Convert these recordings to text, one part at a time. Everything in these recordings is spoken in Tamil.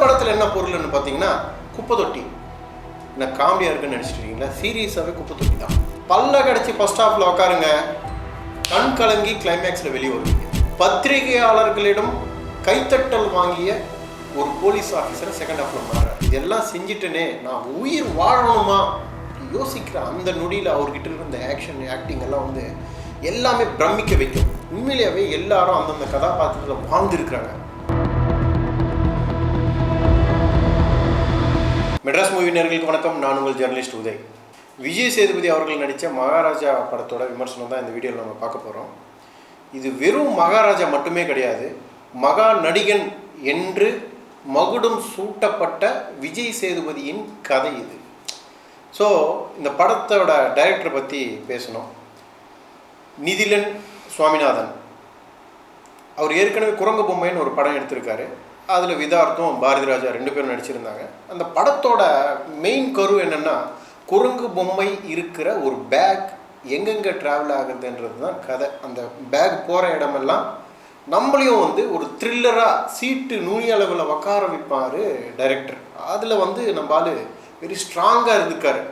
படத்தில் என்ன பொருள்னு பார்த்தீங்கன்னா குப்பை தொட்டி என்ன காமெடியாக இருக்குன்னு நினச்சிட்டு இருக்கீங்களா? சீரியஸாகவே குப்பை தொட்டி தான். பல்ல கடைச்சி ஃபர்ஸ்ட் ஹாஃபில் உட்காருங்க கண் கலங்கி கிளைமேக்ஸில் வெளியே வருவீங்க. பத்திரிகையாளர்களிடம் கைத்தட்டல் வாங்கிய ஒரு போலீஸ் ஆஃபீஸர் செகண்ட் ஹாஃபில் மாறார் இதெல்லாம் செஞ்சுட்டேனே நான் உயிர் வாழணுமா? யோசிக்கிற அந்த நொடியில் அவர்கிட்ட இருந்த ஆக்ஷன் ஆக்டிங் எல்லாம் வந்து எல்லாமே பிரமிக்க வைக்கும். உண்மையிலேயே எல்லாரும் அந்தந்த கதாபாத்திரத்தில் வாழ்ந்துருக்கிறாங்க. மெட்ராஸ் மூவி நேர்களுக்கு வணக்கம். நான் உங்கள் ஜெர்னலிஸ்ட் உதய். விஜய் சேதுபதி அவர்கள் நடித்த மகாராஜா படத்தோட விமர்சனம் தான் இந்த வீடியோவில் நம்ம பார்க்க போகிறோம் இது வெறும் மகாராஜா மட்டுமே கிடையாது. மகா நடிகன் என்று மகுடம் சூட்டப்பட்ட விஜய் சேதுபதியின் கதை இது. ஸோ இந்த படத்தோட டைரக்டரை பற்றி பேசணும். நிதிலன் சுவாமிநாதன். அவர் ஏற்கனவே குரங்கு பொம்மைன்னு ஒரு படம் எடுத்திருக்காரு. அதில் விதார்த்தும் பாரதி ராஜா ரெண்டு பேரும் நடிச்சிருந்தாங்க. அந்த படத்தோட மெயின் கரு என்னென்னா குரங்கு பொம்மை இருக்கிற ஒரு பேக் எங்கெங்கே ட்ராவல் ஆகுதுன்றது தான் கதை. அந்த பேக் போகிற இடமெல்லாம் நம்மளையும் வந்து ஒரு த்ரில்லராக சீட்டு நுனி அளவில் உக்கார வைப்பார் டைரக்டர் அதில் வந்து நம்ம ஆள் வெரி ஸ்ட்ராங்காக இருந்துக்கார்.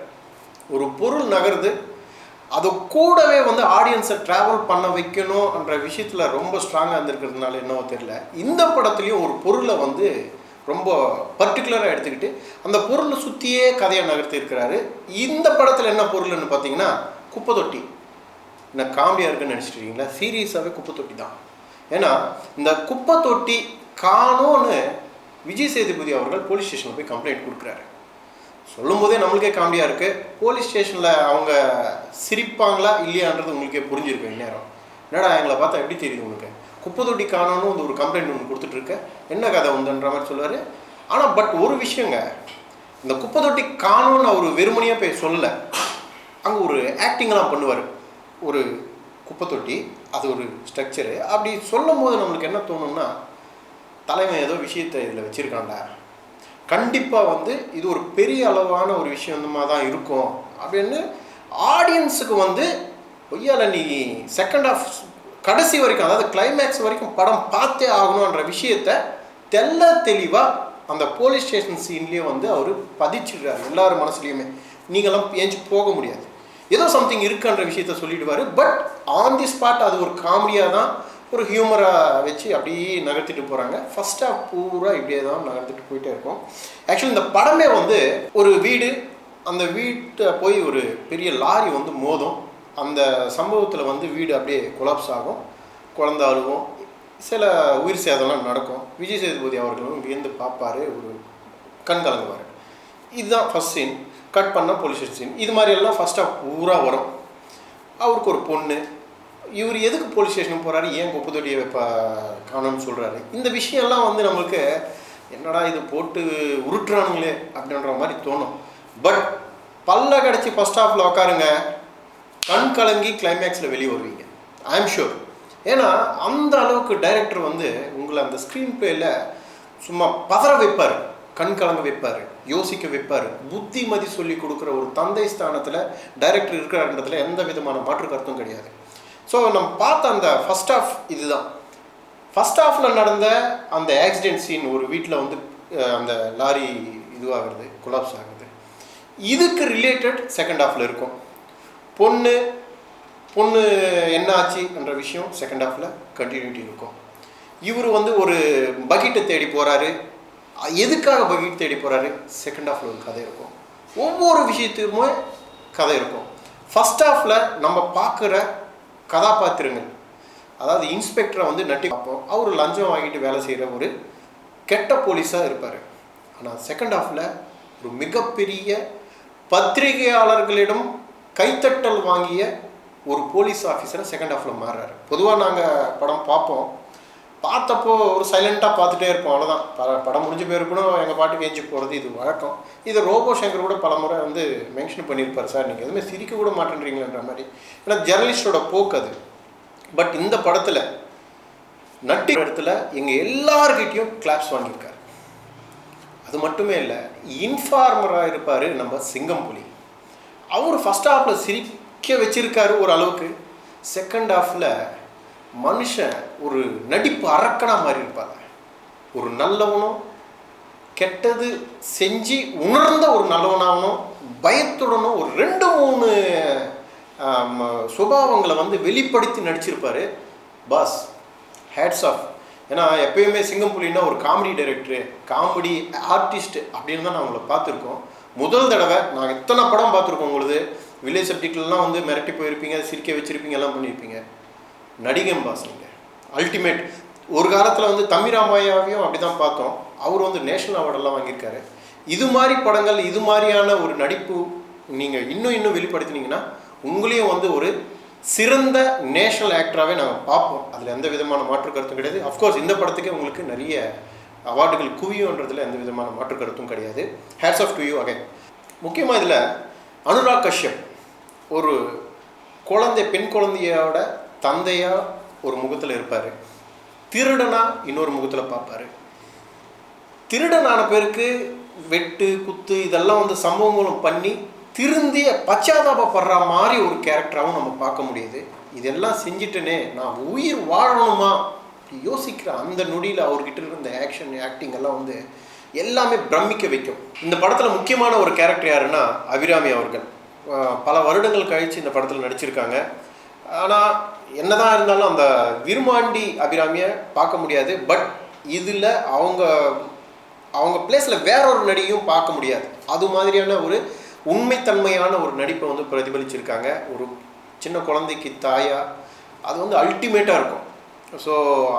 ஒரு பொருள் நகருது. அது கூடவே வந்து ஆடியன்ஸை ட்ராவல் பண்ண வைக்கணும்ன்ற விஷயத்தில் ரொம்ப ஸ்ட்ராங்காக இருந்திருக்கிறதுனால என்னவோ தெரியல. இந்த படத்துலையும் ஒரு பொருளை வந்து ரொம்ப பர்டிகுலராக எடுத்துக்கிட்டு அந்த பொருளை சுற்றியே கதையை நகர்த்தி இருக்கிறாரு. இந்த படத்தில் என்ன பொருள்னு பார்த்தீங்கன்னா குப்பை தொட்டி என்ன காமெடியாக இருக்குன்னு நினச்சிட்டு இருக்கீங்களா சீரியஸாகவே குப்பை தொட்டி தான். ஏன்னா இந்த குப்பை தொட்டி காணோன்னு விஜய் சேதுபதி அவர்கள் போலீஸ் ஸ்டேஷனில் போய் கம்ப்ளைண்ட் கொடுக்குறாரு. சொல்லும் போதே நம்மளுக்கே காமெடியாக இருக்குது போலீஸ் ஸ்டேஷனில் அவங்க சிரிப்பாங்களா இல்லையான்றது உங்களுக்கே புரிஞ்சிருக்கும் இந்நேரம். என்னடா எங்களை பார்த்தா எப்படி தெரியுது உனக்கு? குப்பை தொட்டி காணோன்னு வந்து ஒரு கம்ப்ளைண்ட் ஒன்று கொடுத்துட்ருக்க என்ன கதை உண்டுன்ற மாதிரி சொல்லுவார். ஆனால் பட் ஒரு விஷயங்க இந்த குப்பை தொட்டி காணோன்னு அவர் வெறுமனையாக போய் சொல்லலை. அங்கே ஒரு ஆக்டிங்லாம் பண்ணுவார். ஒரு குப்பை தொட்டி அது ஒரு ஸ்ட்ரக்சரு அப்படி சொல்லும் போது நம்மளுக்கு என்ன தோணும்னா தலைவன் ஏதோ விஷயத்தை இதில் வச்சுருக்கான்டா. கண்டிப்பாக வந்து இது ஒரு பெரிய அளவான ஒரு விஷயமா தான் இருக்கும். அப்படின்னு ஆடியன்ஸுக்கு வந்து ஒய்யால நீ செகண்ட் ஆஃப் கடைசி வரைக்கும் அதாவது கிளைமேக்ஸ் வரைக்கும் படம் பார்த்தே ஆகணுன்ற விஷயத்த தெல்ல தெளிவாக அந்த போலீஸ் ஸ்டேஷன் சீன்லேயே வந்து அவர் பதிச்சிடுறாரு எல்லார் மனசுலையுமே. நீங்களாம் ஏஞ்சி போக முடியாது. ஏதோ சம்திங் இருக்குன்ற விஷயத்த சொல்லிடுவார். பட் ஆன் தி ஸ்பாட் அது ஒரு காமெடியாக தான் ஒரு ஹியூமராக வச்சு அப்படியே நகர்த்திட்டு போகிறாங்க ஃபர்ஸ்ட் ஹாஃப் பூரா இப்படியே தான் நகர்த்திட்டு போயிட்டே இருக்கும். ஆக்சுவலி இந்த படமே வந்து ஒரு வீடு அந்த வீட்டை போய் ஒரு பெரிய லாரி வந்து மோதும். அந்த சம்பவத்தில் வந்து வீடு அப்படியே கொலாப்ஸ் ஆகும். குழந்த அழுவும் சில உயிர் சேதம்லாம் நடக்கும். விஜய் சேதுபதி அவர்களும் வியந்து பார்ப்பாரு. ஒரு கண் கலங்குவார். இதுதான் ஃபஸ்ட் சீன் கட் பண்ணால் போலீஸ் சீன் இது மாதிரி எல்லாம் ஃபஸ்ட்டாக பூரா வரும். அவருக்கு ஒரு பொண்ணு இவர் எதுக்கு போலீஸ் ஸ்டேஷன் போகிறாரு ஏன் குப்பை இப்போ காணோம்னு சொல்கிறாரு இந்த விஷயம்லாம் வந்து நம்மளுக்கு என்னடா இது போட்டு உருட்டுறானுங்களே அப்படின்ற மாதிரி தோணும். பட் பல்ல கடிச்சு ஃபஸ்ட் ஹாஃபில் உட்காருங்க கண் கலங்கி கிளைமேக்ஸில் வெளியே வருவீங்க. ஐ எம் ஷூர் ஏன்னா அந்த அளவுக்கு டைரக்டர் வந்து உங்களை அந்த ஸ்க்ரீன் பிளேயில் சும்மா பதற வைப்பார். கண் கலங்க வைப்பார். யோசிக்க வைப்பார். புத்திமதி சொல்லி கொடுக்குற ஒரு தந்தை ஸ்தானத்தில் டைரக்டர் இருக்கிறன்றதுல எந்த விதமான மாற்று கருத்தும் கிடையாது. ஸோ நம்ம பார்த்த அந்த ஃபஸ்ட் ஆஃப் இதுதான். ஃபஸ்ட் ஆஃபில் நடந்த அந்த ஆக்சிடென்ட் சீன் ஒரு வீட்டில் வந்து அந்த லாரி இதுவாகிறது கொலாப்ஸ் ஆகுது. இதுக்கு ரிலேட்டட் செகண்ட் ஆஃபில் இருக்கும். பொண்ணு பொண்ணு என்ன ஆச்சுன்ற விஷயம் செகண்ட் ஆஃபில் கண்டினியூட்டி இருக்கும். இவர் வந்து ஒரு பக்கெட்டை தேடி போகிறாரு எதுக்காக பக்கெட் தேடி போகிறாரு செகண்ட் ஆஃபில் ஒரு கதை இருக்கும். ஒவ்வொரு விஷயத்துக்குமே கதை இருக்கும். ஃபஸ்ட் ஆஃபில் நம்ம பார்க்குற கதாபாத்திரங்கள். அதாவது இன்ஸ்பெக்டரை வந்து நட்டி பார்ப்போம். அவர் லஞ்சம் வாங்கிட்டு வேலை செய்கிற ஒரு கெட்ட போலீஸாக இருப்பார். ஆனால் செகண்ட் ஹாஃபில் ஒரு மிகப்பெரிய பத்திரிகையாளர்களிடம் கைத்தட்டல் வாங்கிய ஒரு போலீஸ் ஆஃபீஸரை செகண்ட் ஹாஃபில் மாறுறாரு. பொதுவாக நாங்கள் படம் பார்ப்போம். பார்த்தப்போ ஒரு சைலண்ட்டாக பார்த்துட்டே இருப்போம் அவ்வளோதான் ப- படம் முடிஞ்சு போயிருக்கணும் எங்கள் பாட்டுக்கு ஏஞ்சி போகிறது இது வழக்கம். இது ரோபோ சங்கர் கூட பல முறை வந்து மென்ஷன் பண்ணியிருப்பார் சார். நீங்கள் எதுவுமே சிரிக்க கூட மாட்டேன்றீங்களேன்ற மாதிரி. ஏன்னா ஜெர்னலிஸ்டோட போக்கு அது. பட் இந்த படத்தில் நட்டி இடத்துல எங்கள் எல்லார்கிட்டயும் கிளாப்ஸ் வாங்கியிருக்காரு. அது மட்டுமே இல்லை இன்ஃபார்மராக இருப்பார் நம்ம சிங்கம் புலி அவர் ஃபஸ்ட் ஹாஃபில் சிரிக்க வச்சிருக்காரு ஒரு அளவுக்கு. செகண்ட் ஹாஃபில் மனுஷன் ஒரு நடிப்பு அரக்கனா மாதிரி இருப்பாங்க. ஒரு நல்லவனும் கெட்டது செஞ்சு உணர்ந்த ஒரு நல்லவனாகணும் பயத்துடனும் ஒரு ரெண்டு மூணு சுபாவங்களை வந்து வெளிப்படுத்தி நடிச்சிருப்பார். பாஸ் ஹேட்ஸ் ஆஃப் ஏன்னா எப்பயுமே சிங்கம் புலின்னா ஒரு காமெடி டைரக்டரு காமெடி ஆர்டிஸ்ட் அப்படின்னு தான் நான் உங்களை பார்த்துருக்கோம். முதல் தடவை நான் எத்தனை படம் பார்த்துருக்கோம் உங்களுது. வில்லேஜ் சப்ஜெக்ட்லாம் வந்து மிரட்டி போயிருப்பீங்க சிரிக்க வச்சுருப்பீங்க எல்லாம் பண்ணியிருப்பீங்க. நடிகன் பாஸ் நீங்கள் அல்டிமேட் ஒரு காலத்தில் வந்து தமிராமாயாவையும் அப்படி தான் பார்த்தோம். அவர் வந்து நேஷனல் அவார்டெல்லாம் வாங்கியிருக்காரு. இது மாதிரி படங்கள் இது மாதிரியான ஒரு நடிப்பு நீங்கள் இன்னும் இன்னும் வெளிப்படுத்தினீங்கன்னா உங்களையும் வந்து ஒரு சிறந்த நேஷனல் ஆக்டராகவே நாங்கள் பார்ப்போம். அதில் எந்த விதமான மாற்று கருத்தும் கிடையாது. அஃப்கோர்ஸ் இந்த படத்துக்கே உங்களுக்கு நிறைய அவார்டுகள் குவியுன்றதுல எந்த விதமான மாற்று கருத்தும் கிடையாது. Hats off to you again முக்கியமாக இதில் அனுராக் கஷ்யப் ஒரு குழந்தை பெண் குழந்தையோட தந்தையாக ஒரு முகத்தில் இருப்பார். திருடனாக இன்னொரு முகத்தில் பார்ப்பாரு. திருடனான பேருக்கு வெட்டு குத்து இதெல்லாம் வந்து சம்பவங்களும் பண்ணி திருந்திய பச்சாதாபப்படுற மாதிரி ஒரு கேரக்டராகவும் நம்ம பார்க்க முடியுது. இதெல்லாம் செஞ்சுட்டனே நான் உயிர் வாழணுமா? யோசிக்கிற அந்த நொடியில் அவர்கிட்ட இருந்த ஆக்ஷன் ஆக்டிங் எல்லாம் வந்து எல்லாமே பிரமிக்க வைக்கும். இந்த படத்தில் முக்கியமான ஒரு கேரக்டர் யாருன்னா அபிராமி அவர்கள். பல வருடங்கள் கழித்து இந்த படத்தில் நடிச்சிருக்காங்க. ஆனால் என்னதான் இருந்தாலும் அந்த விருமாண்டி அபிராமியை பார்க்க முடியாது. பட் இதில் அவங்க அவங்க பிளேஸில் வேற ஒரு நடிகையும் பார்க்க முடியாது. அது மாதிரியான ஒரு உண்மைத்தன்மையான ஒரு நடிப்பை வந்து பிரதிபலிச்சிருக்காங்க. ஒரு சின்ன குழந்தைக்கு தாயா அது வந்து அல்டிமேட்டாக இருக்கும். ஸோ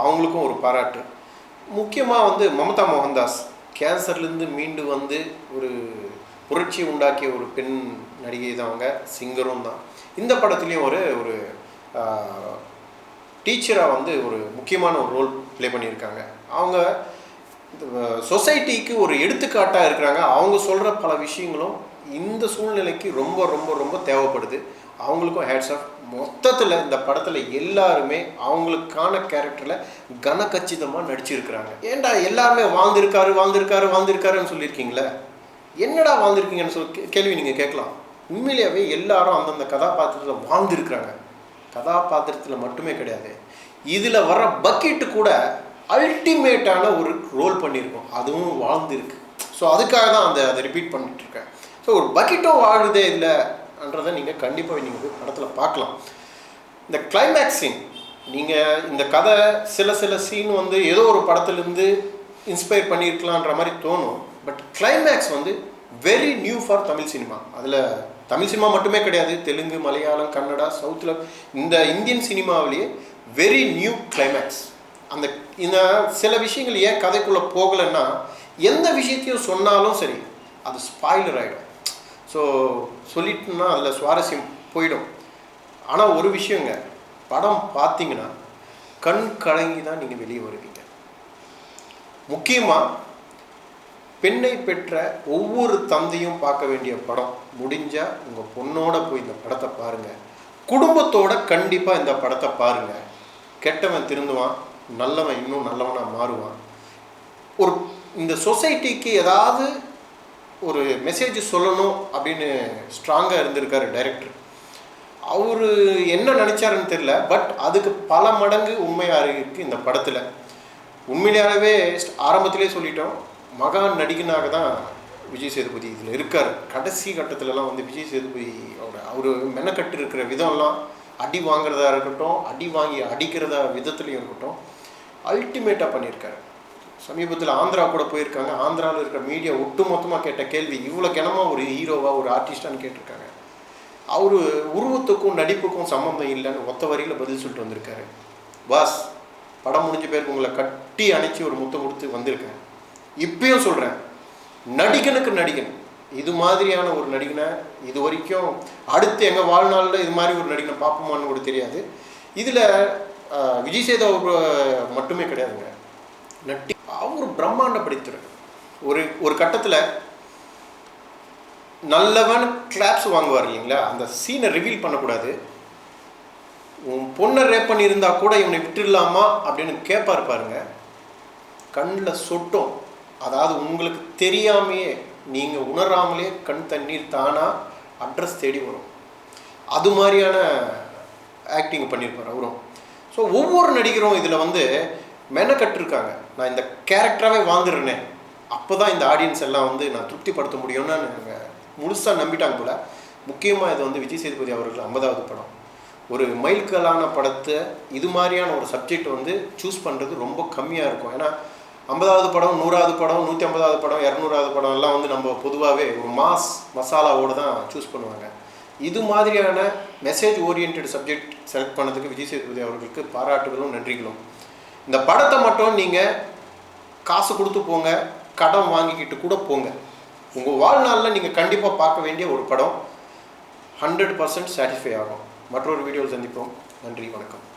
அவங்களுக்கும் ஒரு பாராட்டு. முக்கியமாக வந்து மமதா மோகன்தாஸ் கேன்சர்லேருந்து மீண்டு வந்து ஒரு புரட்சி உண்டாக்கிய ஒரு பெண் நடிகை தான் அவங்க சிங்கரும் தான் இந்த படத்துலேயும் ஒரு ஒரு டீச்சராக வந்து ஒரு முக்கியமான ஒரு ரோல் ப்ளே பண்ணியிருக்காங்க. அவங்க சொசைட்டிக்கு ஒரு எடுத்துக்காட்டாக இருக்கிறாங்க. அவங்க சொல்கிற பல விஷயங்களும் இந்த சூழ்நிலைக்கு ரொம்ப ரொம்ப ரொம்ப தேவைப்படுது. அவங்களுக்கும் ஹேட்ஸ் ஆஃப். மொத்தத்தில் இந்த படத்தில் எல்லாருமே அவங்களுக்கான கேரக்டரில் கனக்கச்சிதமாக நடிச்சிருக்கிறாங்க. ஏன்டா எல்லாருமே வாழ்ந்திருக்காரு வாழ்ந்திருக்காரு வாழ்ந்திருக்காருன்னு சொல்லியிருக்கீங்களே? என்னடா வாழ்ந்திருக்கீங்கன்னு சொல்லி கே- கேள்வி நீங்கள் கேட்கலாம். உண்மையிலேயே எல்லாரும் அந்தந்த கதாபாத்திரத்தில் வாழ்ந்திருக்கிறாங்க. கதாபாத்திரத்தில் மட்டுமே கிடையாது. இதில் வர பக்கெட்டு கூட அல்டிமேட்டான ஒரு ரோல் பண்ணியிருக்கோம். அதுவும் வாழ்ந்துருக்கு. ஸோ அதுக்காக தான் அந்த அதை ரிப்பீட் பண்ணிட்டுருக்கேன். ஸோ ஒரு பக்கெட்டும் வாழுதே இல்லைன்றதை நீங்கள் கண்டிப்பாக நீங்கள் படத்தில் பார்க்கலாம். இந்த கிளைமேக்ஸ் சீன் நீங்கள் இந்த கதை சில சில சீன் வந்து ஏதோ ஒரு படத்துலேருந்து இன்ஸ்பயர் பண்ணியிருக்கலான்ற மாதிரி தோணும். பட் கிளைமேக்ஸ் வந்து very new for Tamil cinema அதில் தமிழ் சினிமா மட்டுமே கிடையாது. தெலுங்கு மலையாளம் கன்னடா சவுத்தில் இந்த இந்தியன் சினிமாவிலேயே வெரி நியூ கிளைமேக்ஸ் அந்த இந்த சில விஷயங்கள் ஏன் கதைக்குள்ளே போகலைன்னா எந்த விஷயத்தையும் சொன்னாலும் சரி அது ஸ்பாய்லர் ஆகிடும் ஸோ சொல்லிட்டுனா அதில் சுவாரஸ்யம் போயிடும். ஆனால் ஒரு விஷயங்க படம் பார்த்தீங்கன்னா கண் கலங்கி தான் நீங்கள் வெளியே வருவீங்க. முக்கியமாக பெண்ணை பெற்ற ஒவ்வொரு தந்தையும் பார்க்க வேண்டிய படம் முடிஞ்சால் உங்கள் பொண்ணோட போய் இந்த படத்தை பாருங்கள் குடும்பத்தோட கண்டிப்பாக இந்த படத்தை பாருங்கள் கெட்டவன் திருந்துவான் நல்லவன் இன்னும் நல்லவனாக மாறுவான். ஒரு இந்த சொசைட்டிக்கு ஏதாவது ஒரு மெசேஜ் சொல்லணும் அப்படின்னு ஸ்ட்ராங்காக இருந்திருக்காரு டைரக்டர் அவர் என்ன நினச்சாருன்னு தெரில பட் அதுக்கு பல மடங்கு உண்மையாக இருக்குது இந்த படத்தில். உண்மையிலேயே ஆரம்பத்திலே சொல்லிட்டோம் மகான் நடிகனாக தான் விஜய் சேதுபதி இதில் இருக்கார். கடைசி கட்டத்துலலாம் வந்து விஜய் சேதுபதி அவர் அவர் மெனக்கட்டு இருக்கிற விதம்லாம் அடி வாங்குறதா இருக்கட்டும் அடி வாங்கி அடிக்கிறதா விதத்துலையும் இருக்கட்டும் அல்டிமேட்டாக பண்ணியிருக்காரு. சமீபத்தில் ஆந்திரா கூட போயிருக்காங்க. ஆந்திராவில் இருக்கிற மீடியா ஒட்டு மொத்தமாக கேட்ட கேள்வி இவ்வளோ கிணமாக ஒரு ஹீரோவாக ஒரு ஆர்டிஸ்டான்னு கேட்டிருக்காங்க. அவர் உருவத்துக்கும் நடிப்புக்கும் சம்மந்தம் இல்லைன்னு ஒத்த வரியில் பதில் சொல்லிட்டு வந்திருக்காரு. பாஸ் படம் முடிஞ்ச பேருக்கு உங்களை கட்டி அணைச்சி ஒரு முத்தம் கொடுத்து வந்திருக்கேன். இப்பயும் சொல்கிறேன் நடிகனுக்கு நடிகன். இது மாதிரியான ஒரு நடிகனை இது வரைக்கும் அடுத்து எங்கள் வாழ்நாளில் இது மாதிரி ஒரு நடிகனை பார்ப்போமான்னு கூட தெரியாது. இதில் விஜய் சேது மட்டுமே கிடையாதுங்க. நட்டி அவர் பிரம்மாண்ட படித்தவர். ஒரு ஒரு கட்டத்தில் நல்லவன் கிளாப்ஸ் வாங்குவார் இல்லைங்களா? அந்த சீனை ரிவீல் பண்ணக்கூடாது. உன் பொண்ணை ரேப் பண்ணியிருந்தா கூட இவனை விட்டுடலாமா அப்படின்னு கேட்பார் பாருங்க. கண்ணில் சொட்டும். அதாவது உங்களுக்கு தெரியாமையே நீங்கள் உணராமலே கண் தண்ணீர் தானாக அட்ரஸ் தேடி வரும். அது மாதிரியான ஆக்டிங் பண்ணியிருப்பார் அவரும். ஸோ ஒவ்வொரு நடிகரும் இதில் வந்து மெனக்கட்டிருக்காங்க நான் இந்த கேரக்டராகவே வாழ்ந்துடுறேனே. அப்போ தான் இந்த ஆடியன்ஸ் எல்லாம் வந்து நான் திருப்திப்படுத்த முடியும்னு நாங்கள் முழுசாக நம்பிட்டாங்க போல. முக்கியமாக இது வந்து விஜய் சேதுபதி அவர்கள் ஐம்பதாவது படம். ஒரு மைல்கலான படத்தை இது மாதிரியான ஒரு சப்ஜெக்ட் வந்து சூஸ் பண்ணுறது ரொம்ப கம்மியாக இருக்கும். ஏன்னா ஐம்பதாவது படம் நூறாவது படம் நூற்றி ஐம்பதாவது படம் இரநூறாவது படம் எல்லாம் வந்து நம்ம பொதுவாகவே ஒரு மாஸ் மசாலாவோடு தான் சூஸ் பண்ணுவாங்க. இது மாதிரியான மெசேஜ் ஓரியன்ட் சப்ஜெக்ட் செலக்ட் பண்ணதுக்கு விஜய் சேதுபதி அவர்களுக்கு பாராட்டுகளும் நன்றிகளும். இந்த படத்தை மட்டும் நீங்கள் காசு கொடுத்து போங்க கடன் வாங்கிக்கிட்டு கூட போங்க. உங்கள் வாழ்நாளில் நீங்கள் கண்டிப்பாக பார்க்க வேண்டிய ஒரு படம். ஹண்ட்ரட் பர்சன்ட் சாட்டிஸ்ஃபை ஆகும். மற்றொரு வீடியோவில் சந்திப்போம். நன்றி வணக்கம்.